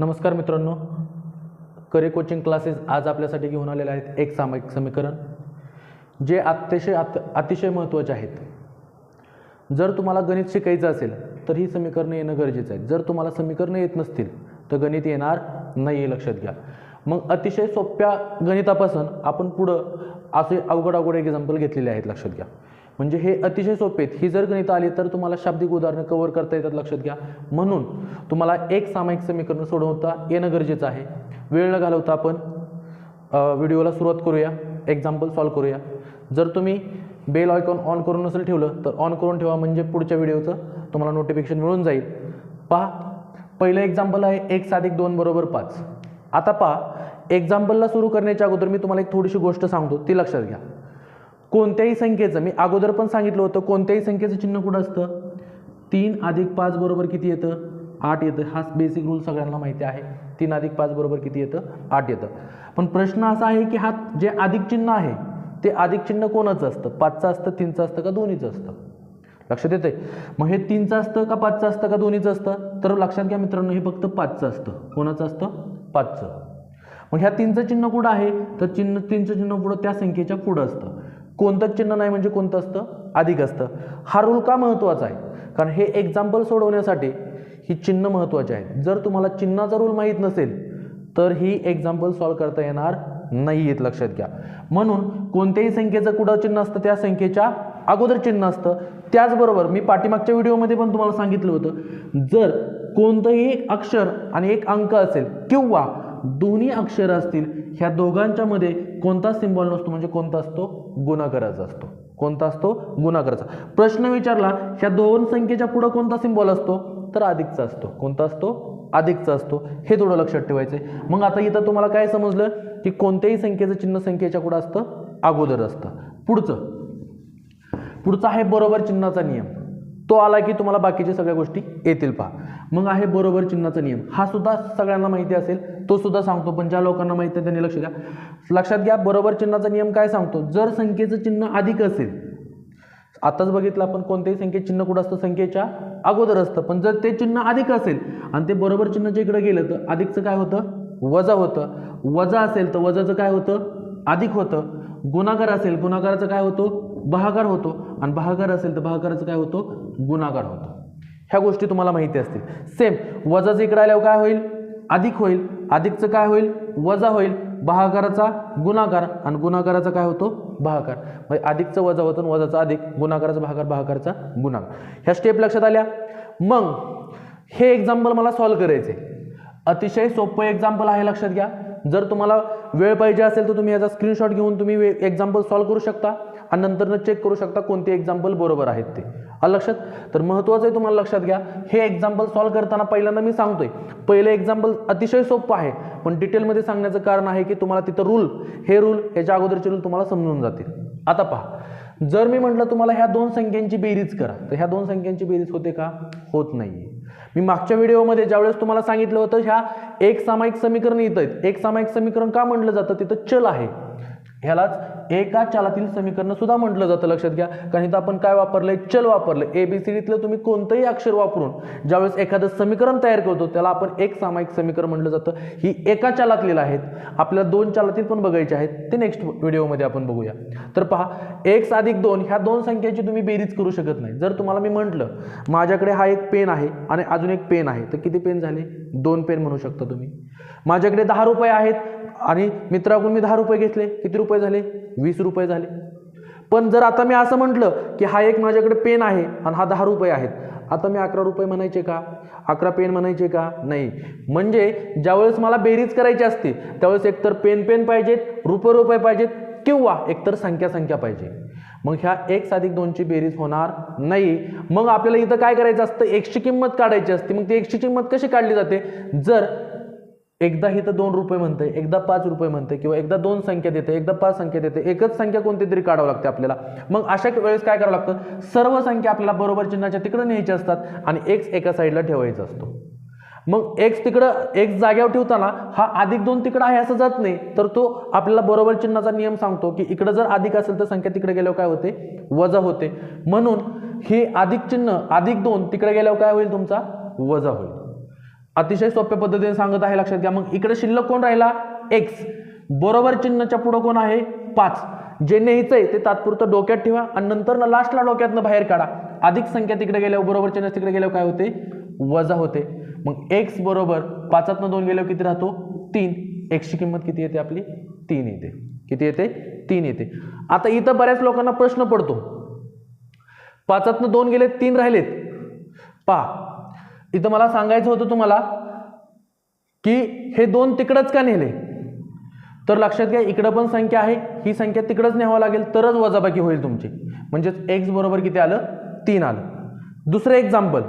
नमस्कार मित्रांनो करे कोचिंग क्लासेस आज आपल्यासाठी घेऊन आलेले आहेत एक सामायिक समीकरण जे अतिशय अत अतिशय महत्त्वाचे आहेत. जर तुम्हाला गणित शिकायचं असेल तर ही समीकरणं येणं गरजेचं आहे. जर तुम्हाला समीकरणं येत नसतील तर गणित येणार नाही हे लक्षात घ्या. मग अतिशय सोप्या गणितापासून आपण पुढं असे अवघड अवघड एक्झाम्पल घेतलेले आहेत लक्षात घ्या. म्हणजे हे अतिशय सोपे आहेत. ही जर गणित आली तर तुम्हाला शाब्दिक उदाहरणं कव्हर करता येतात लक्षात घ्या. म्हणून तुम्हाला एक सामायिक समीकरण सोडवता येणं गरजेचं आहे. वेळ न घालवता आपण व्हिडिओला सुरुवात करूया. एक्झाम्पल सॉल्व करूया. जर तुम्ही बेल आयकॉन ऑन करून नसेल ठेवलं तर ऑन करून ठेवा म्हणजे पुढच्या व्हिडिओचं तुम्हाला नोटिफिकेशन मिळून जाईल. पहा पहिलं एक्झाम्पल आहे एक साधिक दोन बरोबर पाच. आता पहा एक्झाम्पलला सुरू करण्याच्या अगोदर मी तुम्हाला एक थोडीशी गोष्ट सांगतो ती लक्षात घ्या. कोणत्याही संख्येचं मी अगोदर पण सांगितलं होतं कोणत्याही संख्येचं चिन्ह कुठं असतं? तीन अधिक पाच बरोबर किती येतं? आठ येतं. हा बेसिक रूल सगळ्यांना माहिती आहे. तीन अधिक पाच बरोबर किती येतं? आठ येतं. पण प्रश्न असा आहे की हा जे अधिक चिन्ह आहे ते अधिक चिन्ह कोणाचं असतं? पाचचं असतं तीनचं असतं का दोन्हीचं असतं? लक्षात येते मग हे तीनचं असतं का पाचचं असतं का दोन्हीचं असतं? तर लक्षात घ्या मित्रांनो हे फक्त पाचचं असतं. कोणाचं असतं? पाचचं. मग ह्या तीनचं चिन्ह कुठं आहे? तर चिन्ह तीनचं चिन्ह पुढं त्या संख्येच्या पुढं असतं. कोणतंच चिन्ह नाही म्हणजे कोणतं असतं? अधिक असतं. हा रूल का महत्त्वाचा आहे? कारण हे एक्झाम्पल सोडवण्यासाठी ही चिन्ह महत्त्वाची आहेत. जर तुम्हाला चिन्हाचा रूल माहीत नसेल तर ही एक्झाम्पल सॉल्व करता येणार नाही आहेत लक्षात घ्या. म्हणून कोणत्याही संख्येचं कुठं चिन्ह असतं? त्या संख्येच्या अगोदर चिन्ह असतं. त्याचबरोबर मी पाठीमागच्या व्हिडिओमध्ये पण तुम्हाला सांगितलं होतं जर कोणतंही एक अक्षर आणि एक अंक असेल किंवा दोन्ही अक्षर असतील ह्या दोघांच्या मध्ये कोणता सिम्बॉल नसतो म्हणजे कोणता असतो? गुणाकाराचा असतो. कोणता असतो? गुणाकाराचा. प्रश्न विचारला ह्या दोन संख्येच्या पुढं कोणता सिम्बॉल असतो? तर अधिकचा असतो. कोणता असतो? अधिकचा असतो. हे थोडं लक्षात ठेवायचं आहे. मग आता इथं तुम्हाला काय समजलं? की कोणत्याही संख्येचं चिन्ह संख्येच्या पुढं असतं? अगोदर असतं. पुढचं. पुढचं आहे बरोबर चिन्हाचा नियम. तो आला की तुम्हाला बाकीच्या सगळ्या गोष्टी येतील पहा. मग आहे बरोबर चिन्हाचा नियम. हा सुद्धा सगळ्यांना माहिती असेल तो सुद्धा सांगतो. पण ज्या लोकांना माहिती आहे त्यांनी लक्ष द्या. लक्षात घ्या बरोबर चिन्हाचा नियम काय सांगतो? जर संख्येचं चिन्ह अधिक असेल आताच बघितलं आपण कोणत्याही संख्येत चिन्ह कुठं असतं? संख्येच्या अगोदर असतं. पण जर ते चिन्ह अधिक असेल आणि ते बरोबर चिन्हच्या इकडे गेलं तर अधिकचं काय होतं? वजा होतं. वजा असेल तर वजाचं काय होतं? अधिक होतं. गुणाकार असेल गुणाकाराचं काय होतो? बहागार होतो. आणि बहागार असेल तर बहागाराचं काय होतो? गुणाकार होतो. ह्या गोष्टी तुम्हाला माहिती असतील. सेम वजाचं इकडे आल्यावर काय होईल? अधिक होईल. अधिकचं काय होईल? वजा होईल. बहाकाराचा गुणाकार आणि गुणाकाराचा काय होतो? बहाकार म्हणजे अधिकचं वजा होतं आणि वजाचा अधिक गुणाकाराचा भागाकार भागाकाराचा गुणाकार ह्या स्टेप लक्षात आल्या? मग हे एक्झाम्पल मला सॉल्व करायचे अतिशय सोपं एक्झाम्पल आहे लक्षात घ्या. जर तुम्हाला वेळ पाहिजे असेल तर तुम्ही याचा स्क्रीनशॉट घेऊन तुम्ही एक्झाम्पल सॉल्व करू शकता. आणि नंतरनं चेक करू शकता कोणते एक्झाम्पल बरोबर आहेत ते. आलं लक्षात? तर महत्त्वाचं आहे तुम्हाला लक्षात घ्या हे एक्झाम्पल सॉल्व करताना पहिल्यांदा मी सांगतोय. पहिलं एक्झाम्पल अतिशय सोपं आहे पण डिटेलमध्ये सांगण्याचं कारण आहे की तुम्हाला तिथं रूल हे रूल याच्या अगोदरचे रूल तुम्हाला समजून जातील. आता पहा जर मी म्हटलं तुम्हाला ह्या दोन संख्यांची बेरीज करा तर ह्या दोन संख्यांची बेरीज होते का? होत नाही मी मागच्या व्हिडिओमध्ये ज्यावेळेस तुम्हाला सांगितलं होतं ह्या एक सामायिक समीकरण येत आहेत. एक सामायिक समीकरण का म्हटलं जातं? तिथं चल आहे. ह्यालाच एका चालातील समीकरण सुद्धा म्हटलं जातं. लक्षात घ्या. कारण इथं आपण काय वापरलंय? चल वापरलं ए बी सी डीतलं तुम्ही कोणतंही अक्षर वापरून ज्यावेळेस एखादं समीकरण तयार करतो त्याला आपण एक सामायिक समीकरण म्हटलं जातं. ही एका चालातलेलं आहेत. आपल्याला दोन चालातील पण बघायचे आहेत. ते नेक्स्ट व्हिडिओमध्ये आपण बघूया. तर पहा एक अधिक दोन ह्या दोन संख्येची तुम्ही बेरीज करू शकत नाही. जर तुम्हाला मी म्हटलं माझ्याकडे हा एक पेन आहे आणि अजून एक पेन आहे तर किती पेन झाले? दोन पेन म्हणू शकता तुम्ही. माझ्याकडे दहा रुपये आहेत आणि मित्राकडून मी दहा रुपये घेतले. किती रुपये झाले वीस रुपये झाले. पण जर आता मी असं म्हटलं की हा एक माझ्याकडे पेन आहे आणि हा दहा रुपये आहेत आता मी अकरा रुपये म्हणायचे का? अकरा पेन म्हणायचे का? नाही. म्हणजे ज्यावेळेस मला बेरीज करायची असते त्यावेळेस एकतर पेन पेन पाहिजेत रुपये रुपये पाहिजेत किंवा एकतर संख्या संख्या पाहिजे. मग ह्या एक साधिक दोनची बेरीज होणार नाही. मग आपल्याला इथं काय करायचं असतं? एकची किंमत काढायची असते. मग ती एकची किंमत कशी काढली जाते? जर एकदा इथं दोन रुपये म्हणते एकदा पाच रुपये म्हणते किंवा एकदा दोन संख्या देते एकदा पाच संख्या देते एकच संख्या कोणती तरी काढावं लागते आपल्याला. मग अशा वेळेस काय करावं लागतं? सर्व संख्या आपल्याला बरोबर चिन्हाच्या तिकडे न्यायच्या असतात आणि एक्स एका साईडला ठेवायचा असतो. मग एक्स तिकडं एक्स जाग्यावर ठेवताना हा अधिक दोन तिकडं आहे असं जात नाही तर तो आपल्याला बरोबर चिन्हाचा नियम सांगतो की इकडं जर अधिक असेल तर संख्या तिकडे गेल्यावर काय होते? वजा होते. म्हणून हे अधिक चिन्ह अधिक दोन तिकडे गेल्यावर काय होईल तुमचा? वजा होईल. अतिशय सोप्या पद्धतीने सांगत आहे लक्षात घ्या. मग इकडे शिल्लक कोण राहिला? एक्स बरोबर चिन्हाच्या पुढं कोण आहे? पाच. जे न्यायचं आहे ते तात्पुरतं डोक्यात ठेवा आणि नंतर ना लास्टला डोक्यातनं बाहेर काढा. अधिक संख्या तिकडे गेल्यावर बरोबर चिन्ह तिकडे गेल्यावर काय होते? वजा होते. मग एक्स बरोबर पाचातनं दोन गेल्यावर किती राहतो? तीन. एक्सची किंमत किती येते आपली? तीन येते. किती येते? तीन येते. आता इथं बऱ्याच लोकांना प्रश्न पडतो. पाचातनं दोन गेले तीन राहिलेत. पा इथं मला सांगायचं होतं तुम्हाला की हे दोन तिकडंच का नेले? तर लक्षात घ्या इकडं पण संख्या आहे ही संख्या तिकडंच न्यावं लागेल तरच वजाबाकी होईल तुमची. म्हणजेच एक्स बरोबर किती आलं? तीन आलं. दुसरं एक्झाम्पल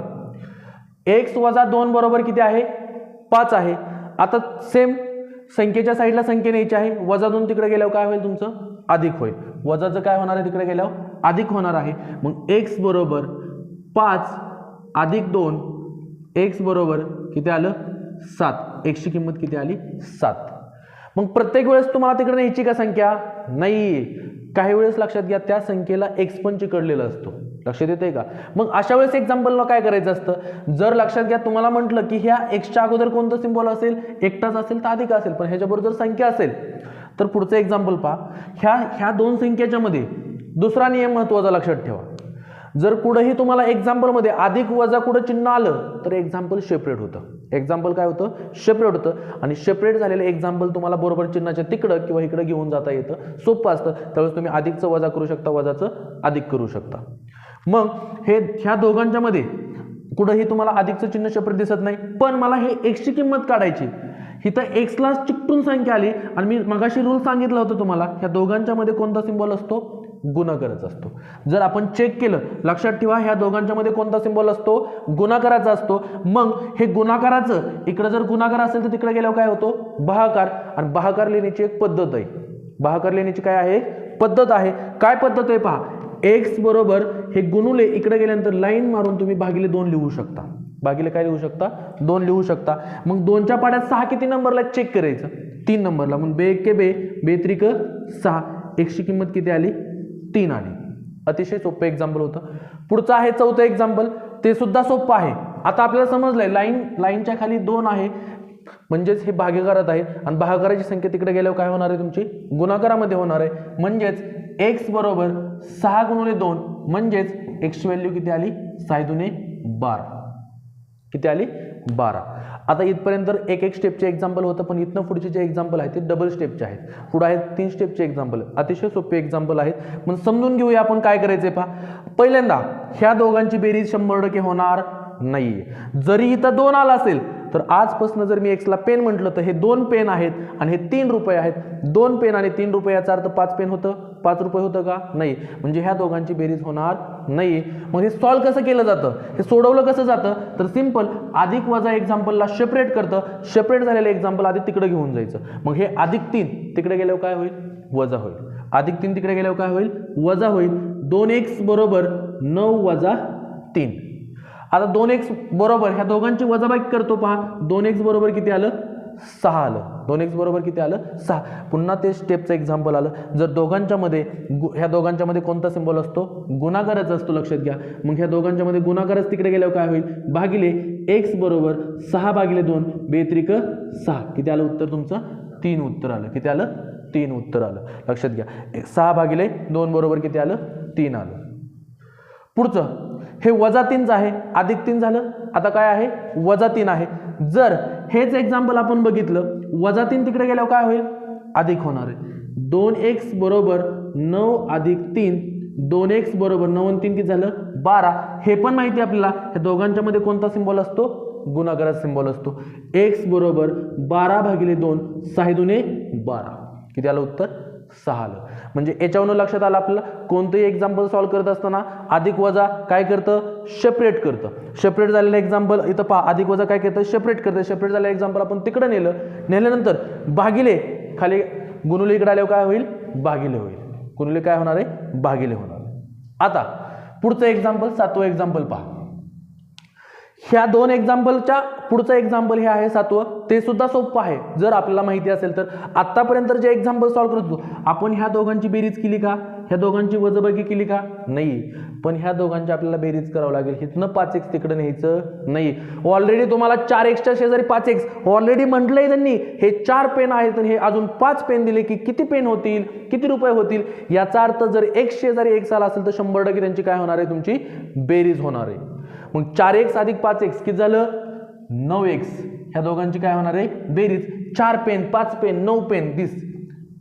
एक्स वजा दोन बरोबर किती आहे? पाच आहे. आता सेम संख्येच्या साईडला संख्या न्यायची आहे. वजा दोन तिकडे गेल्यावर काय होईल तुमचं? अधिक होईल. वजाचं काय होणार आहे तिकडे गेल्यावर? अधिक होणार आहे. मग एक्स बरोबर पाच अधिक दोन एक्स बरोबर किती आलं? सात. एक्सची किंमत किती आली? सात. मग प्रत्येक वेळेस तुम्हाला तिकडे न्यायची का संख्या? नाही काही वेळेस लक्षात घ्या त्या संख्येला एक्स पण चिकडलेला असतो. लक्षात येते का? मग अशा वेळेस एक्झाम्पलला काय करायचं असतं? जर लक्षात घ्या तुम्हाला म्हटलं की ह्या एक्सच्या अगोदर कोणतं सिम्बॉल असेल? एकटाच असेल तर अधिक असेल पण ह्याच्याबरोबर जर संख्या असेल तर पुढचं एक्झाम्पल पहा. ह्या ह्या दोन संख्येच्या मध्ये दुसरा नियम महत्त्वाचा लक्षात ठेवा. जर कुठंही तुम्हाला एक्झाम्पलमध्ये अधिक वजा कुठं चिन्ह आलं तर एक्झाम्पल सेपरेट होतं. एक्झाम्पल काय होतं? सेपरेट होतं. आणि सेपरेट झालेलं एक्झाम्पल तुम्हाला बरोबर चिन्हाच्या तिकडं किंवा इकडं घेऊन जाता येतं. सोपं असतं. त्यावेळेस तुम्ही अधिकचं वजा करू शकता वजाचं अधिक करू शकता. मग हे ह्या दोघांच्या मध्ये कुठंही तुम्हाला अधिकचं चिन्ह सेपरेट दिसत नाही. पण मला हे एक्सची किंमत काढायची. इथं एक्सला चिकटून संख्या आली. आणि मी मगाशी रूल सांगितलं होतं तुम्हाला ह्या दोघांच्या मध्ये कोणता सिम्बॉल असतो? गुणाकाराचा असतो. जर आपण चेक केलं लक्षात ठेवा ह्या दोघांच्या मध्ये कोणता सिम्बॉल असतो? गुणाकाराचा असतो. मग हे गुणाकाराचं इकडं जर गुणाकार असेल तर तिकडे गेल्यावर काय होतो? बहाकार. आणि बहाकार लिहिण्याची एक पद्धत आहे. बहाकार लिहिण्याची काय आहे? पद्धत आहे. काय पद्धत आहे पहा? एक्स बरोबर हे गुणुले इकडे गेल्यानंतर लाईन मारून तुम्ही भागिले दोन लिहू शकता. भागिले काय लिहू शकता? दोन लिहू शकता. मग दोनच्या पाड्यात सहा किती नंबरला चेक करायचं? तीन नंबरला मग बे के बे बेत्रिक सहा. एकशे किंमत किती आली? तीन आणि. अतिशय सोपं एक्झाम्पल होतं. पुढचं आहे चौथं एक्झाम्पल ते सुद्धा सोपं आहे. आता आपल्याला समजलंय लाईन लाईनच्या खाली दोन आहे. म्हणजेच हे भागाकारात आहे. आणि भागाकाराची संख्या तिकडे गेल्यावर काय होणार आहे तुमची? गुणाकारामध्ये होणार आहे. म्हणजेच एक्स बरोबर सहा गुणुले दोन. म्हणजेच एक्स व्हॅल्यू किती आली? सहा दुने बारा. किती आली? बारा. आता इथपर्यंत तर एक एक स्टेपचे एक्झाम्पल होतं पण इथनं पुढचे जे एक्झाम्पल आहेत ते डबल स्टेपचे आहेत. पुढे आहेत तीन स्टेपचे एक्झाम्पल अतिशय सोपे एक्झाम्पल आहेत. मग समजून घेऊया आपण काय करायचे पहा. पहिल्यांदा ह्या दोघांची बेरीज शंभर टक्के होणार नाही जरी इथं दोन आला असेल तर आजपासून जर मी एक्सला पेन म्हटलं तर हे दोन पेन आहेत आणि हे तीन रुपये आहेत. दोन पेन आणि तीन रुपये याचा अर्थ पाच पेन होतं? पाच रुपये होतं का? नाही. म्हणजे ह्या दोघांची बेरीज होणार नाही. मग हे सॉल्व कसं केलं जातं? हे सोडवलं कसं जातं? तर सिंपल अधिक वजा एक्झाम्पलला सेपरेट करतं. सेपरेट झालेलं एक्झाम्पल आधी तिकडे घेऊन जायचं. मग हे अधिक तीन तिकडे गेल्यावर काय होईल? वजा होईल. अधिक तीन तिकडे गेल्यावर काय होईल? वजा होईल. दोन एक्स बरोबर नऊ वजा तीन. आता दोन एक्स बरोबर ह्या दोघांची वजाबाकी करतो पहा. दोन एक्स बरोबर किती आलं? सहा आलं. दोन एक्स बरोबर किती आलं? सहा. पुन्हा ते स्टेपचं एक्झाम्पल आलं. जर दोघांच्या मध्ये गु ह्या दोघांच्या मध्ये कोणता सिम्बॉल असतो? गुणाकाराचा असतो लक्षात घ्या. मग ह्या दोघांच्या मध्ये गुणाकारच तिकडे गेल्यावर काय होईल? भागिले एक्स बरोबर सहा भागिले दोन बेत्रिक सहा. किती आलं उत्तर तुमचं? तीन उत्तर आलं. किती आलं? तीन उत्तर आलं. लक्षात घ्या. सहा भागिले दोन बरोबर किती आलं? तीन आलं. पुढचं. हे वजा तीनच आहे. अधिक तीन झालं. आता काय आहे? वजा तीन आहे. जर हेच एक्झाम्पल आपण बघितलं वजा तीन तिकडे गेल्यावर काय होईल? अधिक होणार आहे. दोन एक्स बरोबर नऊ अधिक तीन दोन एक्स बरोबर नऊ आणि तीन किती झालं? बारा. हे पण माहिती आहे आपल्याला. या दोघांच्या मध्ये कोणता सिम्बॉल असतो? गुणाकाराचा सिम्बॉल असतो. एक्स बरोबर बारा भागिले दोन सहा दुने बारा. किती आलं उत्तर? सहा आलं. म्हणजे याच्यावरून लक्षात आलं आपल्याला कोणतंही एक्झाम्पल सॉल्व्ह करत असताना अधिक वजा काय करतं? सेपरेट करतं. सेपरेट झालेलं एक्झाम्पल इथं पहा अधिक वजा काय करतं? सेपरेट करतं. सेपरेट झालेलं एक्झाम्पल आपण तिकडं नेलं. नेल्यानंतर भागिले खाली गुणुले इकडे आल्यावर काय होईल? भागिले होईल. गुणुले काय होणार आहे? भागिले होणार आता पुढचं एक्झाम्पल सातवं एक्झाम्पल पहा. ह्या दोन एक्झाम्पलच्या पुढचं एक्झाम्पल हे आहे सातवं. ते सुद्धा सोपं आहे. जर आपल्याला माहिती असेल तर. आत्तापर्यंत जे एक्झाम्पल सॉल्व्ह करत होतो आपण ह्या दोघांची बेरीज केली का? ह्या दोघांची वजबगी केली का? नाही. पण ह्या दोघांची आपल्याला बेरीज करावं लागेल. हिथनं पाच एक्स तिकडे न्यायचं नाही. ऑलरेडी तुम्हाला चार एक्सच्या शेजारी पाच एक्स ऑलरेडी म्हटलंय त्यांनी हे चार पेन आहेत आणि हे अजून पाच पेन दिले की किती पेन होतील? किती रुपये होतील? याचा अर्थ जर एक्स शेजारी एक्स आला असेल तर शंभर टक्के त्यांची काय होणार आहे? तुमची बेरीज होणार आहे. मग चार एक्स अधिक पाच एक्स किती झालं? नऊ एक्स ह्या दोघांची काय होणार आहे? बेरीज. चार पेन पाच पेन नऊ pen this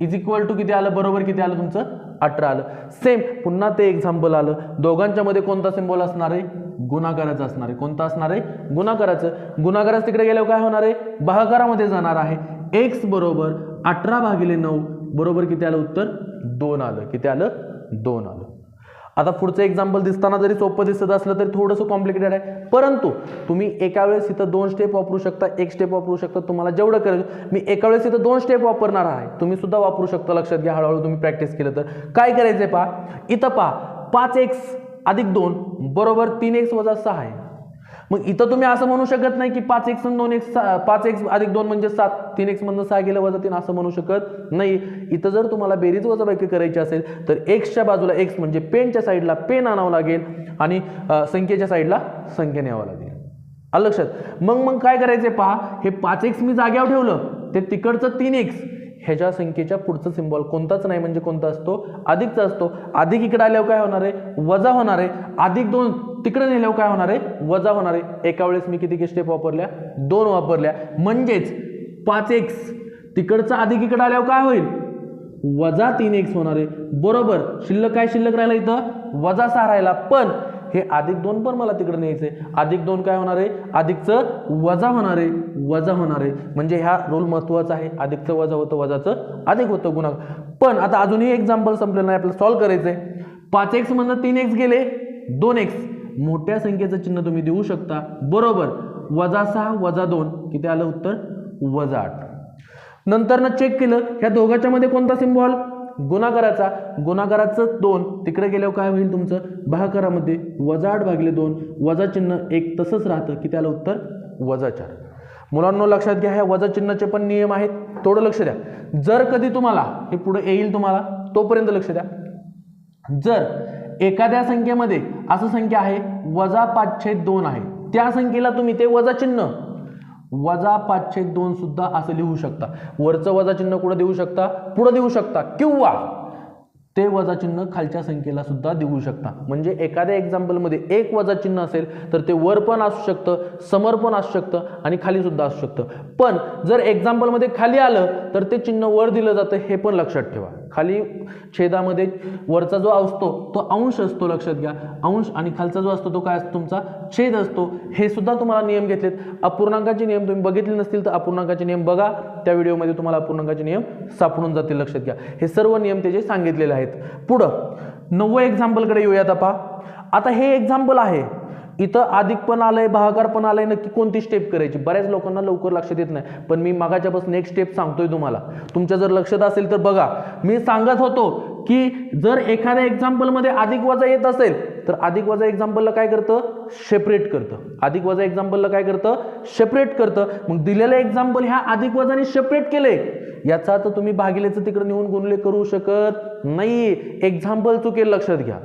is equal to किती आलं? बरोबर किती आलं तुमचं? अठरा आलं. सेम पुन्हा ते एक्झाम्पल आलं. दोघांच्या मध्ये कोणता सिम्बॉल असणार आहे? गुणाकाराचं असणार आहे. कोणतं असणार आहे? गुणाकाराचं. गुणाकाराचं तिकडे गेल्यावर काय होणार आहे? भागाकारामध्ये जाणार आहे. एक्स बरोबर अठरा भागिले नऊ. बरोबर किती आलं उत्तर? दोन आलं. किती आलं? दोन आलं. आता पुढचं एक्झाम्पल दिसताना जरी सोपं दिसत असलं तरी थोडंसं कॉम्प्लिकेटेड आहे. परंतु तुम्ही एका वेळेस इथं दोन स्टेप वापरू शकता एक स्टेप वापरू शकता. तुम्हाला जेवढं करायचं मी एका वेळेस इथं दोन स्टेप वापरणार आहे. तुम्ही सुद्धा वापरू शकता लक्षात घ्या हळूहळू तुम्ही प्रॅक्टिस केलं तर. काय करायचं आहे पहा? इथं पहा पाच एक्स अधिक दोन बरोबर तीन एक्स वजा सहा आहे. मग इथं तुम्ही असं म्हणू शकत नाही की पाच एक्स दोन एक्स पाच एक्स अधिक दोन म्हणजे सात तीन एक्स मधनं सहा गेलं वजा तीन असं म्हणू शकत नाही. इथं जर तुम्हाला बेरीज वजाबाकी करायची असेल तर एक्सच्या बाजूला एक्स म्हणजे पेनच्या साईडला पेन आणावं लागेल आणि संख्येच्या साईडला संख्या न्यावं लागेल. आलं लक्षात? मग मग काय करायचं पहा हे पाच एक्स मी जाग्यावर ठेवलं ते तिकडचं तीन एक्स ह्याच्या संख्येच्या पुढचं सिम्बॉल कोणताच नाही म्हणजे कोणता असतो? अधिकचा असतो. अधिक इकडे आल्यावर काय होणार आहे? वजा होणार आहे. अधिक दोन तिकडे नेल्यावर काय होणार आहे? वजा होणार आहे. एका वेळेस मी किती स्टेप वापरल्या? दोन वापरल्या. म्हणजेच पाच एक्स तिकडचा अधिक इकडे आल्यावर काय होईल? वजा तीन एक्स होणार आहे. बरोबर. शिल्लक काय शिल्लक राहिला इथं? वजा सहा राहिला. पण हे अधिक दोन पण मला तिकडे आहे अधिक दोन काय होणार आहे? अधिकचं वजा होणार आहे. वजा होणार आहे. म्हणजे ह्या रोल महत्त्वाचा आहे. अधिकचं वजा होतं वजाचं अधिक होतं गुणा पण आता अजूनही एक्झाम्पल संपलेलं नाही. आपल्याला सॉल्व्ह आहे पाच एक्स म्हणणं तीन एक्स गेले दोन एक्स मोठ्या संख्येचं चिन्ह तुम्ही देऊ शकता. बरोबर. वजा सहा वजा दोन. किती आलं उत्तर? वजा आठ. नंतर ना चेक केलं. ह्या दोघांच्या मध्ये कोणता सिम्बॉल गुणाकाराचा गुणाकाराचं दोन. तिकडे गेल्यावर काय होईल तुमचं? भाकारामध्ये वजा आठ भागिले दोन वजा चिन्ह एक तसंच राहतं. की त्याला उत्तर? वजा चार. मुलांना लक्षात घ्या ह्या वजा चिन्हाचे पण नियम आहेत. थोडं लक्ष द्या. जर कधी तुम्हाला हे पुढे येईल तुम्हाला तोपर्यंत लक्ष द्या. जर एखाद्या संख्येमध्ये असं संख्या आहे वजा पाचशे दोन आहे. त्या संख्येला तुम्ही ते वजा चिन्ह वजा पाचशे दोन सुद्धा असं लिहू शकता. वरचं वजा चिन्ह कुठं देऊ शकता? पुढं देऊ शकता. किंवा ते वजा चिन्ह खालच्या संख्येला सुद्धा देऊ शकता. म्हणजे एखाद्या एक्झाम्पलमध्ये एक वजा चिन्ह असेल तर ते वर पण असू शकतं समोर पण असू शकतं आणि खाली सुद्धा असू शकतं. पण जर एक्झाम्पलमध्ये खाली आलं तर ते चिन्ह वर दिलं जातं हे पण लक्षात ठेवा. खाली छेदामध्ये वरचा जो असतो तो अंश असतो लक्षात घ्या. अंश आणि खालचा जो असतो तो काय असतो? तुमचा छेद असतो. हे सुद्धा तुम्हाला नियम घेतलेत. अपूर्णांकाचे नियम तुम्ही बघितले नसतील तर अपूर्णांकाचे नियम बघा. त्या व्हिडिओमध्ये तुम्हाला अपूर्णांकाचे नियम सापडून जातील लक्षात घ्या. हे सर्व नियम त्याचे सांगितलेले आहेत. पुढं नववं एक्झाम्पलकडे येऊयात आपा आता हे एक्झाम्पल आहे. इथं अधिक पण आलंय भागाकार पण आलंय नक्की कोणती स्टेप करायची? बऱ्याच लोकांना लवकर लक्षात येत नाही. पण मी मागाच्यापासून एक स्टेप सांगतोय तुम्हाला. तुमच्या जर लक्षात असेल तर बघा मी सांगत होतो की जर एखाद्या एक्झाम्पलमध्ये अधिक वजा येत असेल तर अधिक वजा एक्झाम्पलला काय करतं? सेपरेट करतं. अधिक वजा एक्झाम्पलला काय करतं? सेपरेट करतं. मग दिलेलं एक्झाम्पल ह्या अधिक वजाने सेपरेट केले याचा तर तुम्ही भागिलेचं तिकडे नेऊन गुणले करू शकत नाही. एक्झाम्पल चुकेल लक्षात घ्या.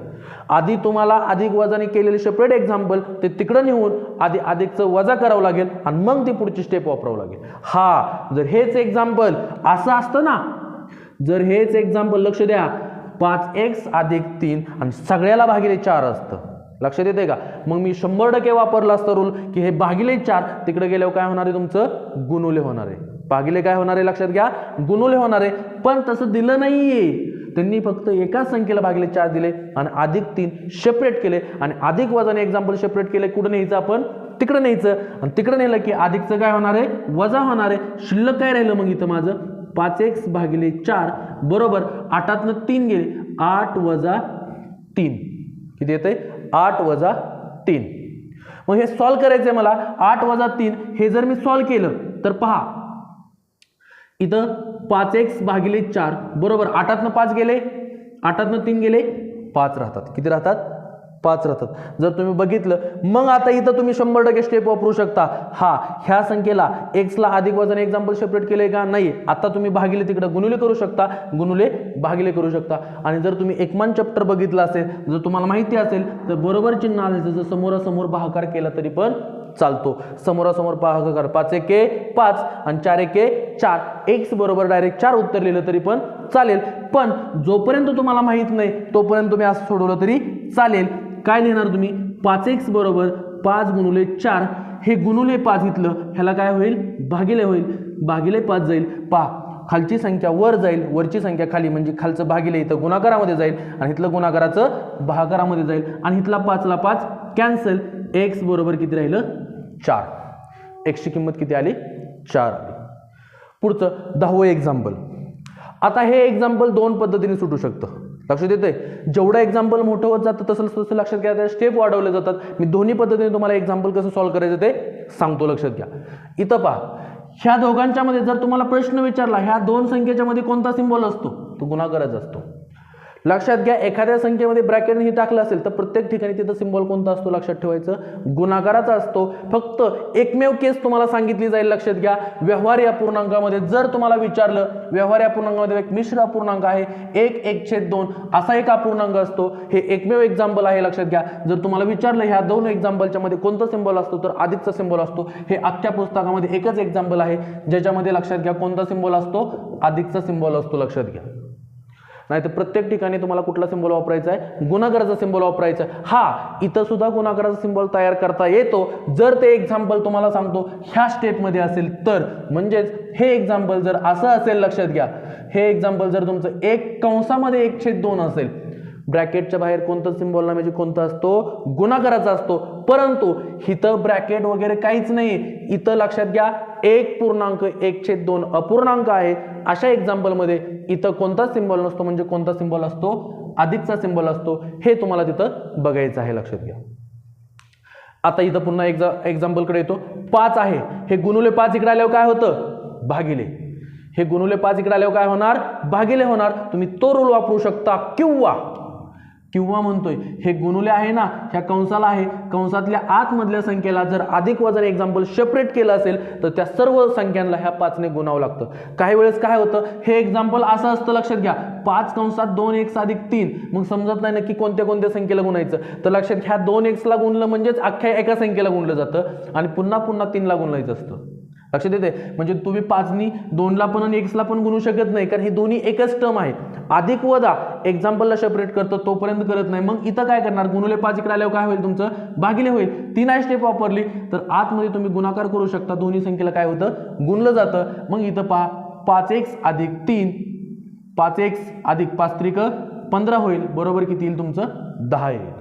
आधी तुम्हाला अधिक वजाने केलेले सेपरेट एक्झाम्पल ते तिकडं नेऊन आधी अधिकचं वजा करावं लागेल आणि मग ती पुढची स्टेप वापरावं लागेल. हा जर हेच एक्झाम्पल असं असतं ना जर हेच एक्झाम्पल लक्ष द्या पाच एक्स अधिक तीन आणि सगळ्याला भागिले चार असतं. लक्षात येते का? मग मी शंभर टक्के वापरला असतं रूल की हे भागिले चार तिकडे गेल्यावर काय होणार आहे तुमचं? गुणुले होणार आहे. भागिले काय होणार आहे? लक्षात घ्या गुणुले होणार आहे. पण तसं दिलं नाहीये. त्यांनी फक्त एकाच संख्येला भागिले चार दिले आणि अधिक तीन सेपरेट केले. आणि अधिक वजाने एक्झाम्पल सेपरेट केले कुठं न्यायचं आपण? तिकडं न्यायचं. आणि तिकडं नेलं की अधिकचं काय होणार आहे? वजा होणार आहे. शिल्लक काय राहिलं मग इथं माझं? पाच एक्स भागिले चार बरोबर आठातनं तीन गेले. आठ वजा तीन. किती येतंय? आठ वजा तीन. मग हे सॉल्व करायचं आहे मला. आठ वजा तीन हे जर मी सॉल्व केलं तर पहा इथं पाच एक्स भागिले चार बरोबर. आठातनं पाच गेले आठातनं तीन गेले पाच राहतात. किती राहतात? पाच राहतात. जर तुम्ही बघितलं मग आता इथं तुम्ही शंभर टक्के स्टेप वापरू शकता. हा ह्या संख्येला एक्सला अधिक वजन एक्झाम्पल सेपरेट केले का? नाही आता तुम्ही भागिले तिकडे गुणुले करू शकता गुणुले भागिले करू शकता. आणि जर तुम्ही एकमान चॅप्टर बघितलं असेल जर तुम्हाला माहिती असेल तर बरोबर चिन्ह आलं जर समोरासमोर भागाकार केला तरी पण चालतो. समोरासमोर भागाकार पाच एके पाच आणि चार एके चार. एक्स बरोबर डायरेक्ट चार उत्तर लिहिलं तरी पण चालेल. पण जोपर्यंत तुम्हाला माहीत नाही तोपर्यंत तुम्ही असं सोडवलं तरी चालेल. काय लिहिणार तुम्ही? पाच एक्स बरोबर पाच गुणुले चार. हे गुणुले पाच घेतलं ह्याला काय होईल? भागिले होईल. भागिले पाच जाईल. पा खालची संख्या वर जाईल. वरची संख्या खाली म्हणजे खालचं भागिले इथं गुणाकारामध्ये जाईल आणि इथलं गुणाकाराचं भागाकारामध्ये जाईल. आणि इथला पाचला पाच कॅन्सल एक्स बरोबर किती राहिलं? चार. एक्सची किंमत किती आली? चार आली. पुढचं दहावं एक्झाम्पल आता हे एक्झाम्पल दोन पद्धतीने सुटू शकतं. लक्षात येतंय? जेवढं एक्झाम्पल मोठं होत जातं तसं तसं लक्षात घ्या त्या स्टेप वाढवले जातात. मी दोन्ही पद्धतीने तुम्हाला एक्झाम्पल कसं सॉल्व्ह करायचं ते सांगतो लक्षात घ्या. इथं पहा. ह्या दोघांच्या मध्ये जर तुम्हाला प्रश्न विचारला ह्या दोन संख्येच्या मध्ये कोणता सिम्बॉल असतो? तो गुणाकाराचा असतो. लक्षात घ्या एखाद्या संख्येमध्ये ब्रॅकेट ही टाकलं असेल तर प्रत्येक ठिकाणी तिथं सिम्बॉल कोणता असतो लक्षात ठेवायचं? गुणाकाराचा असतो. फक्त एकमेव केस तुम्हाला सांगितली जाईल लक्षात घ्या. व्यवहार या पूर्णांकामध्ये जर तुम्हाला विचारलं व्यवहार या पूर्णांकामध्ये एक मिश्र अपूर्णांक आहे एक एक छेद दोन असा एक अपूर्णांक असतो. हे एकमेव एक्झाम्पल आहे लक्षात घ्या. जर तुम्हाला विचारलं ह्या दोन एक्झाम्पलच्या मध्ये कोणता सिम्बॉल असतो तर अधिकचा सिम्बॉल असतो. हे अख्ख्या पुस्तकामध्ये एकच एक्झाम्पल आहे ज्याच्यामध्ये लक्षात घ्या कोणता सिम्बॉल असतो? अधिकचा सिम्बॉल असतो लक्षात घ्या. नाही तर प्रत्येक ठिकाणी तुम्हाला कुठला सिंबल वापरायचा आहे? गुणाकाराचा सिंबल वापरायचा आहे. हा इथं सुद्धा गुणाकाराचा सिंबल तयार करता येतो. जर ते एक्झाम्पल तुम्हाला सांगतो ह्या स्टेपमध्ये असेल तर म्हणजेच हे एक्झाम्पल जर असं असेल लक्षात घ्या. हे एक्झाम्पल जर तुमचं एक कंसामध्ये एक छेद दोन असेल ब्रॅकेटच्या बाहेर कोणतं सिम्बॉल ना म्हणजे कोणता असतो? गुणाकाराचा असतो. परंतु इथं ब्रॅकेट वगैरे काहीच नाही. इथं लक्षात घ्या एक पूर्णांक एक छेद दोन अपूर्णांक आहे. अशा एक्झाम्पलमध्ये इथं कोणताच सिम्बॉल नसतो म्हणजे कोणता सिम्बॉल असतो? अधिकचा सिम्बॉल असतो. हे तुम्हाला तिथं बघायचं आहे लक्षात घ्या. आता इथं पुन्हा एक्झा एक्झाम्पलकडे येतो. पाच आहे. हे गुणुले पाच इकडे आल्यावर काय होतं? भागिले. हे गुणुले पाच इकडे आल्यावर काय होणार? भागिले होणार. तुम्ही तो रूल वापरू शकता किंवा किंवा म्हणतोय हे गुणुले आहे ना ह्या कंसाला आहे. कंसातल्या आतमधल्या संख्येला जर अधिक वजन एक्झाम्पल सेपरेट केलं असेल तर त्या सर्व संख्यांना ह्या पाचने गुणावं लागतं. काही वेळेस काय होतं हे एक्झाम्पल असं असतं लक्षात घ्या. पाच कंसात दोन एक्स अधिक तीन. मग समजत नाही नक्की कोणत्या कोणत्या संख्येला गुणायचं. तर लक्षात घ्या दोन एक्सला गुणलं म्हणजेच अख्ख्या एका संख्येला गुणलं जातं आणि पुन्हा पुन्हा तीनला गुणलायचं असतं. लक्षात येते म्हणजे तुम्ही पाचनी दोनला पण आणि एक्सला पण गुणू शकत नाही कारण हे दोन्ही एकच टर्म आहे. अधिक वजा एक्झाम्पलला सेपरेट करतो तोपर्यंत करत नाही. मग इथं काय करणार? गुणुले पाच इकडे आल्यावर काय होईल तुमचं? भागिले होईल. तीन आहे स्टेप वापरली तर आतमध्ये तुम्ही गुणाकार करू शकता. दोन्ही संख्येला काय होतं? गुणलं जातं. मग इथं पहा पाच एक्स अधिक तीन पाच एक्स अधिक पाच त्रिक पंधरा होईल. बरोबर किती येईल तुमचं? दहा येईल.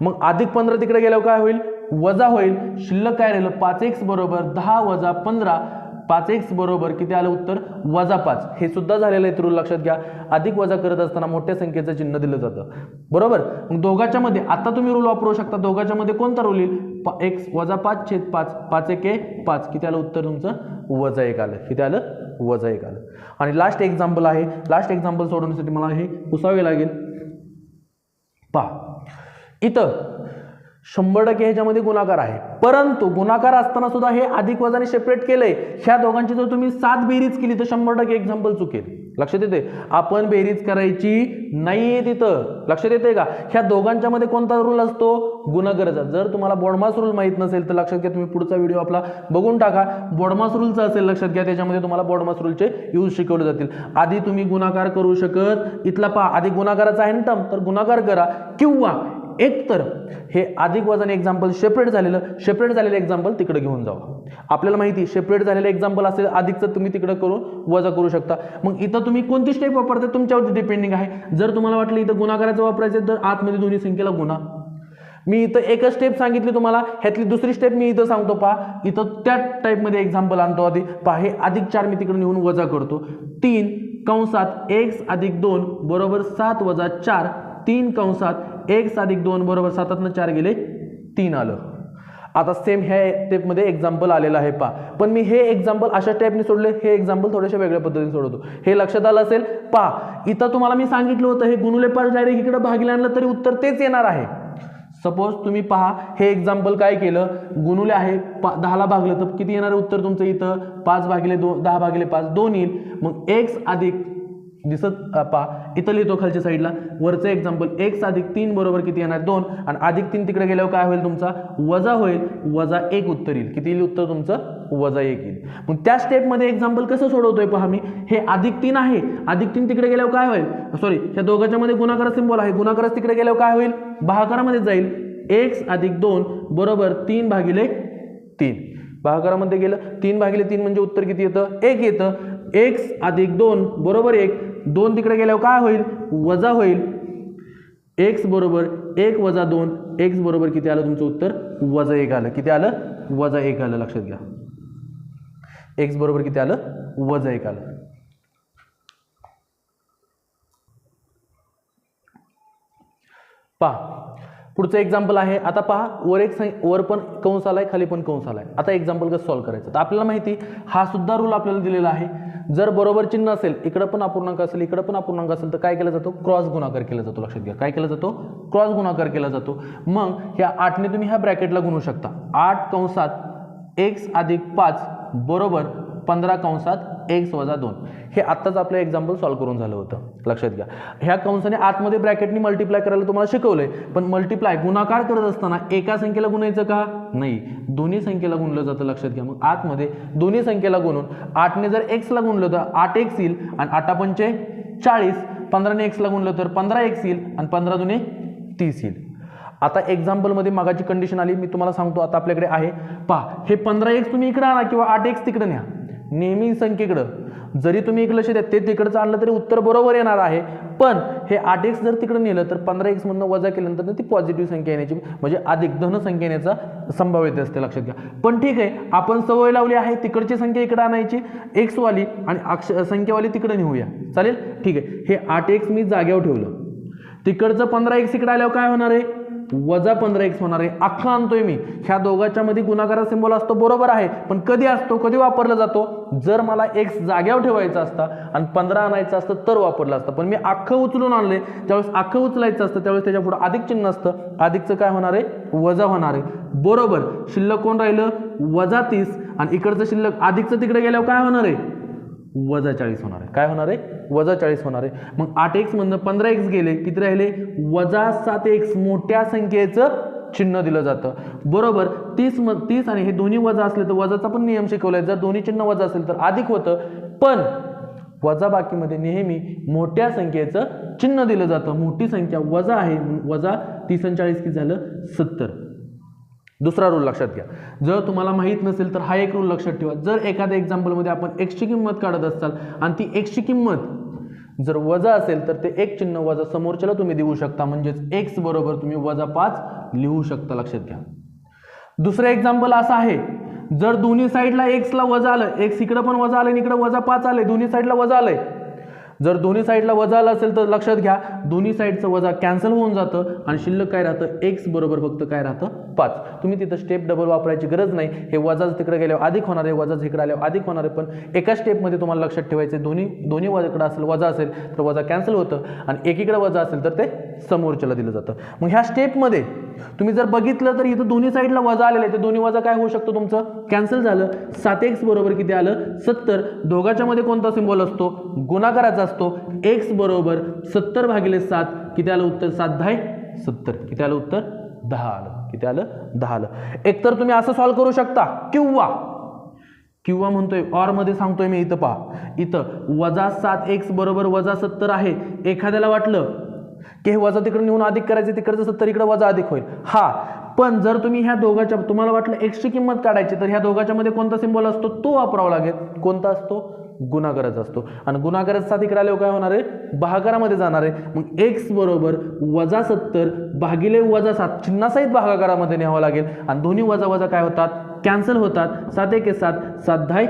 मग अधिक पंधरा तिकडे गेल्यावर काय होईल? वजा होईल. शिल्लक काय राहिलं? पाच एक्स बरोबर दहा वजा पंधरा. पाच एक्स बरोबर किती आलं उत्तर? वजा पाच. हे सुद्धा झालेलं आहे रूल लक्षात घ्या. अधिक वजा करत असताना मोठ्या संख्येचं चिन्ह दिलं जातं. बरोबर? मग दोघाच्या मध्ये आता तुम्ही रूल वापरू शकता. दोघाच्या मध्ये कोणता रूल येईल? पा एक्स वजा पाच छेद पाच. पाच एक पाच. किती आलं उत्तर तुमचं? वजा एक आलं. किती आलं? वजा एक आलं. आणि लास्ट एक्झाम्पल आहे. लास्ट एक्झाम्पल सोडवण्यासाठी मला हे पुसावे लागेल. पहा. इथं शंभर टक्के ह्याच्यामध्ये गुणाकार आहे. परंतु गुणाकार असताना सुद्धा हे अधिक वजाने सेपरेट केलंय. ह्या दोघांची जर तुम्ही सात बेरीज केली तर शंभर टक्के एक्झाम्पल चुकेल. लक्षात येते आपण बेरीज करायची नाहीये तिथं. लक्षात येते का? ह्या दोघांच्या मध्ये कोणता रूल असतो? गुणगरजा. जर तुम्हाला बॉडमास रूल माहीत नसेल तर लक्षात घ्या तुम्ही पुढचा व्हिडिओ आपला बघून टाका. बॉडमास रूलचा असेल लक्षात घ्या त्याच्यामध्ये तुम्हाला बॉडमास रूलचे यूज शिकवले जातील. आधी तुम्ही गुणाकार करू शकत. इथला पहा आधी गुणाकाराचा आहे ना टर्म तर गुणाकार करा. किंवा एक तर हे अधिक वजन एक्झाम्पल सेपरेट झालेलं सेपरेट झालेलं एक्झाम्पल तिकडे घेऊन जावा. आपल्याला माहिती सेपरेट झालेलं एक्झाम्पल असेल अधिकचं तुम्ही तिकडं करून वजा करू शकता. मग इथं तुम्ही कोणती स्टेप वापरता तुमच्यावरती डिपेंडिंग आहे. जर तुम्हाला वाटलं इथं गुणाकाराचं वापरायचं तर आतमध्ये दोन्ही संख्येला गुन्हा मी इथं एकच स्टेप सांगितली तुम्हाला ह्यातली दुसरी स्टेप मी इथं सांगतो पहा. इथं त्या टाईपमध्ये एक्झाम्पल आणतो आधी. पहा हे अधिक चार मी तिकडे नेऊन वजा करतो. तीन कंसात एक्स अधिक दोन बरोबर सात वजा चार. तीन कंसात एक्स अधिक दोन बरोबर सातातनं चार गेले तीन आलं. आता सेम ह्या टेपमध्ये एक्झाम्पल आलेलं आहे पा पण मी हे एक्झाम्पल अशा टाईपने सोडले हे एक्झाम्पल थोड्याशा वेगळ्या पद्धतीने सोडवतो. हे लक्षात आलं असेल पा इथं तुम्हाला मी सांगितलं होतं हे गुणुले पाच डायरेक्ट इकडे भागीला आणलं तरी उत्तर तेच येणार आहे. सपोज तुम्ही पहा हे एक्झाम्पल काय केलं? गुणुले आहे पा दहाला भागलं तर किती येणार उत्तर तुमचं इथं? पाच भागिले दो दहा भागिले पाच दोन येईल. मग एक्स अधिक दिसत पा पहा इथं लिहितो खालच्या साईडला वरचं एक्झाम्पल एक अधिक तीन बरोबर किती येणार? दोन. आणि अधिक तीन तिकडे गेल्यावर काय होईल तुमचा? वजा होईल. वजा एक उत्तर येईल. किती येईल उत्तर तुमचं? वजा एक येईल. मग त्या स्टेपमध्ये एक्झाम्पल कसं सोडवतोय पहा मी? हे अधिक तीन आहे. अधिक तीन तिकडे गेल्यावर काय होईल? सॉरी ह्या दोघांच्या मध्ये गुणाकार सिम्बॉल आहे. गुणाकारच तिकडे गेल्यावर काय होईल? भागाकारामध्ये जाईल. एक अधिक दोन बरोबर तीन भागिले तीन. भागाकारामध्ये गेलं. तीन भागिले तीन म्हणजे उत्तर किती येतं? एक येतं. एक्स अधिक दोन बरोबर एक. दोन तिकडे गेल्यावर काय होईल? वजा होईल. एक्स बरोबर एक वजा दोन एक्स बरोबर किती आलं तुमचं उत्तर? वजा एक आलं. किती आलं? वजा एक आलं. लक्षात घ्या. एक्स बरोबर किती आलं? वजा एक आलं. पहा. पुढचं एक्झाम्पल आहे. आता पहा वर एक सं- वर पण कंस आलाय खाली पण कंस आलाय. आता एक्झाम्पल कसं सॉल्व्ह करायचं? तर आपल्याला माहिती हा सुद्धा रूल आपल्याला दिलेला आहे. जर बरोबर चिन्ह असेल इकडं पण अपूर्णांक असेल इकडं पण अपूर्णांक असेल तर काय केला जातो? क्रॉस गुणाकार केला जातो. लक्षात घ्या. काय केला जातो? क्रॉस गुणाकार केला जातो. मग ह्या आठने तुम्ही ह्या ब्रॅकेटला गुणू शकता. आठ कंसात एक्स अधिक पाच बरोबर पंधरा कंसात एक्स वजा दोन. हे आत्ताच आपलं एक्झाम्पल सॉल्व करून झालं होतं. लक्षात घ्या. ह्या कंसाने आतमध्ये ब्रॅकेटनी मल्टिप्लाय करायला तुम्हाला शिकवलंय. पण मल्टिप्लाय गुणाकार करत असताना एका संख्येला गुणायचं का? नाही. दोन्ही संख्येला गुणलं जातं लक्षात घ्या. मग आतमध्ये दोन्ही संख्येला गुणून आठने जर एक्सला गुणलं तर आठ एक्स येईल आणि आठा पंचे चाळीस. पंधराने एक्सला गुणलं तर पंधरा एक्स येईल आणि पंधरा दुने तीस येईल. आता एक्झाम्पलमध्ये मागाची कंडिशन आली. मी तुम्हाला सांगतो आता आपल्याकडे आहे. पहा हे पंधरा एक्स तुम्ही इकडे आणा किंवा आठ एक्स तिकडे न्या. नेहमी संख्येकडं जरी तुम्ही एक लक्ष द्या ते तिकडचं आणलं तरी उत्तर बरोबर येणार आहे. पण हे आठ एक्स जर तिकडे नेलं तर पंधरा एक्स मधनं वजा केल्यानंतर ती पॉझिटिव्ह संख्या येण्याची म्हणजे अधिक धन संख्या येण्याचा संभाव्यता असते लक्षात घ्या. पण ठीक आहे आपण सवय लावली आहे तिकडची संख्या इकडे आणायची एक्सवाली आणि अक्ष संख्यावाली तिकडे नेऊया. चालेल? ठीक आहे. हे आठ एक्स मी जाग्यावर ठेवलं. तिकडचं पंधरा एक्स इकडे आल्यावर काय होणार आहे? वजा पंधरा एक्स होणार आहे. अख्खा आणतोय मी. ह्या दोघांच्या मध्ये गुणाकारा सिम्बॉल असतो बरोबर आहे. पण कधी असतो कधी वापरला जातो? जर मला एक्स जाग्यावर ठेवायचा असता आणि पंधरा आणायचं असतं तर वापरलं असतं. पण मी अख्खं उचलून आणले ज्यावेळेस अख्खं उचलायचं असतं त्यावेळेस त्याच्या पुढे अधिक चिन्ह असतं. अधिकचं काय होणार आहे? वजा होणार आहे. बरोबर. शिल्लक कोण राहिलं? वजा तीस. आणि इकडचं शिल्लक अधिकचं तिकडे गेल्यावर काय होणार आहे? वजा चाळीस होणार आहे. काय होणार आहे? वजा चाळीस होणार आहे. मग आठ एक्समधनं पंधरा एक्स गेले किती राहिले? वजा सात एक्स मोठ्या संख्येचं चिन्ह दिलं जातं. बरोबर तीस म तीस आणि हे दोन्ही वजा असले तर वजाचा पण नियम शिकवलाय. जर दोन्ही चिन्ह वजा असेल तर अधिक होतं. पण वजा बाकीमध्ये नेहमी मोठ्या संख्येचं चिन्ह दिलं जातं. मोठी संख्या वजा आहे. वजा तीस आणि चाळीस झालं? सत्तर. दुसरा रूल लक्षात घ्या. जर तुम्हाला माहीत नसेल तर हा एक रूल लक्षात ठेवा. जर एखाद्या एक्झाम्पलमध्ये आपण एक्सची किंमत काढत असाल आणि ती एक्सची किंमत जर वजा असेल तर ते एक चिन्ह वजा समोरच्याला तुम्ही देऊ शकता. म्हणजेच एक्स बरोबर तुम्ही वजा पाच लिहू शकता. लक्षात घ्या. दुसरं एक्झाम्पल असं आहे. जर दोन्ही साईडला एक्सला वजा आलं एक्स इकडं पण वजा आलं आणि इकडं वजा पाच आले दोन्ही साईडला वजा आलंय जर दोन्ही साईडला वजा आला असेल तर लक्षात घ्या दोन्ही साईडचं वजा कॅन्सल होऊन जातं आणि शिल्लक काय राहतं? एक्स बरोबर फक्त काय राहतं? पाच. तुम्ही तिथं स्टेप डबल वापरायची गरज नाही. हे वजाच तिकडे गेल्यावर अधिक होणार आहे वजाच इकडे आल्यावर अधिक होणार आहे. पण एका स्टेपमध्ये तुम्हाला लक्षात ठेवायचे दोन्ही दोन्ही वजाकडे असेल वजा असेल तर वजा कॅन्सल होतं. आणि एकीकडे वजा असेल तर ते समोरच्याला दिलं जातं. मग ह्या स्टेपमध्ये तुम्ही जर बघितलं तर इथं दोन्ही साईडला वजा आलेलं आहे. तर दोन्ही वजा काय होऊ शकतो तुमचं? कॅन्सल झालं. सात एक्स बरोबर किती आलं? सत्तर. दोघाच्यामध्ये कोणता सिम्बॉल असतो? गुणाकाराचा असतो. एक्स बरोबर सत्तर भागिले सात किती आलं उत्तर? सात दहा सत्तर. किती आलं उत्तर? दहा आलं. किती आलं? दहा आलं. एकतर तुम्ही असं सॉल्व्ह करू शकता. किंवा किंवा म्हणतोय ऑरमध्ये सांगतोय मी इथं पहा. इथं वजा सात एक्स बरोबर वजा सत्तर आहे. एखाद्याला वाटलं की हे वजा तिकडे नेऊन अधिक करायचं तिकडचं सत्तर इकडे वजा अधिक होईल. हा. पण जर तुम्ही ह्या दोघाच्या तुम्हाला वाटलं एक्सची किंमत काढायची तर ह्या दोघाच्या मध्ये कोणता सिम्बॉल असतो? तो वापरावा लागेल. कोणता असतो? गुणाकाराचा असतो. आणि गुणाकाराचा सात इकडे आल्यावर काय होणार आहे? भागाकारामध्ये जाणार आहे. मग एक्स बरोबर वजा सत्तर भागिले वजा सात चिन्हासहित भागाकारामध्ये न्यावं लागेल. आणि दोन्ही वजा वजा काय होतात? कॅन्सल होतात. सात एक सात सात दहा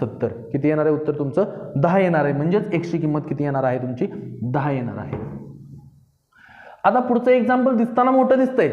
सत्तर. किती येणार आहे उत्तर तुमचं? दहा येणार आहे. म्हणजेच एक्सची किंमत किती येणार आहे तुमची? दहा येणार आहे. आता पुढचं एक्झाम्पल दिसताना मोठं दिसतंय.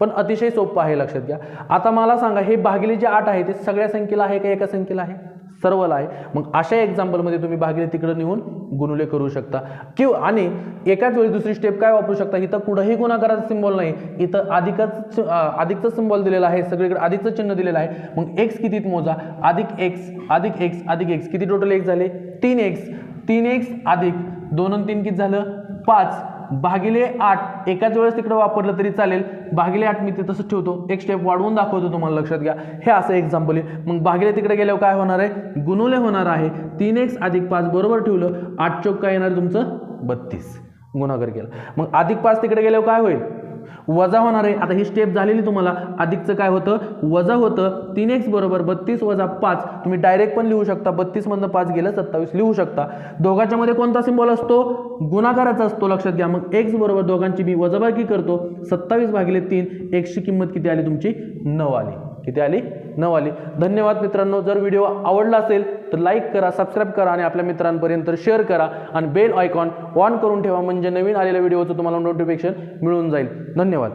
पण अतिशय सोपं आहे लक्षात घ्या. आता मला सांगा हे भागिले जे आठ आहे ते सगळ्या संख्येला आहे का एका संख्येला आहे? सर्वला आहे. मग अशा एक्झाम्पलमध्ये तुम्ही भागिले तिकडं नेऊन गुणुले करू शकता. किंवा आणि एकाच वेळी दुसरी स्टेप काय वापरू शकता? इथं कुठंही गुणाकाराचा सिम्बॉल नाही. इथं अधिकच अधिकचं सिम्बॉल दिलेलं आहे. सगळीकडे अधिकचं चिन्ह दिलेलं आहे. मग एक्स कितीत मोजा? अधिक एक्स अधिक एक्स अधिक एक्स किती टोटल एक्स झाले? तीन एक्स तीन एक्स अधिक दोन तीन किती झालं? पाच. भागिले आठ. एकाच वेळेस तिकडे वापरलं तरी चालेल. भागिले आठ मी ते तसं ठेवतो. एक स्टेप वाढवून दाखवतो तुम्हाला लक्षात घ्या. हे असं एक्झाम्पल आहे. मग भागिले तिकडे गेल्यावर काय होणार आहे? गुणुले होणार आहे. तीन एक्स अधिक पाच बरोबर ठेवलं. आठ चौक काय येणार? तुमचं बत्तीस. गुणाकार केला. मग अधिक पाच तिकडे गेल्यावर काय होईल? वजा होणार आहे. आता ही स्टेप झालेली तुम्हाला. अधिकचं काय होतं? वजा होतं. तीन एक्स बरोबर बत्तीस वजा पाच. तुम्ही डायरेक्ट पण लिहू शकता. बत्तीसमधनं पाच गेलं सत्तावीस लिहू शकता. दोघांच्या मध्ये कोणता सिम्बॉल असतो? गुणाकाराचा असतो. लक्षात घ्या. मग एक्स बरोबर दोघांची मी वजाबाकी करतो. सत्तावीस भागिले तीन. एक्सची किंमत किती आली? तुमची नऊ आली. किती आली? नऊ आली. धन्यवाद मित्रांनो. जर व्हिडिओ आवडला असेल तर लाईक करा सबस्क्राईब करा आणि आपल्या मित्रांपर्यंत शेअर करा आणि बेल आयकॉन ऑन करून ठेवा म्हणजे नवीन आलेल्या व्हिडिओचं तुम्हाला नोटिफिकेशन मिळून जाईल. धन्यवाद.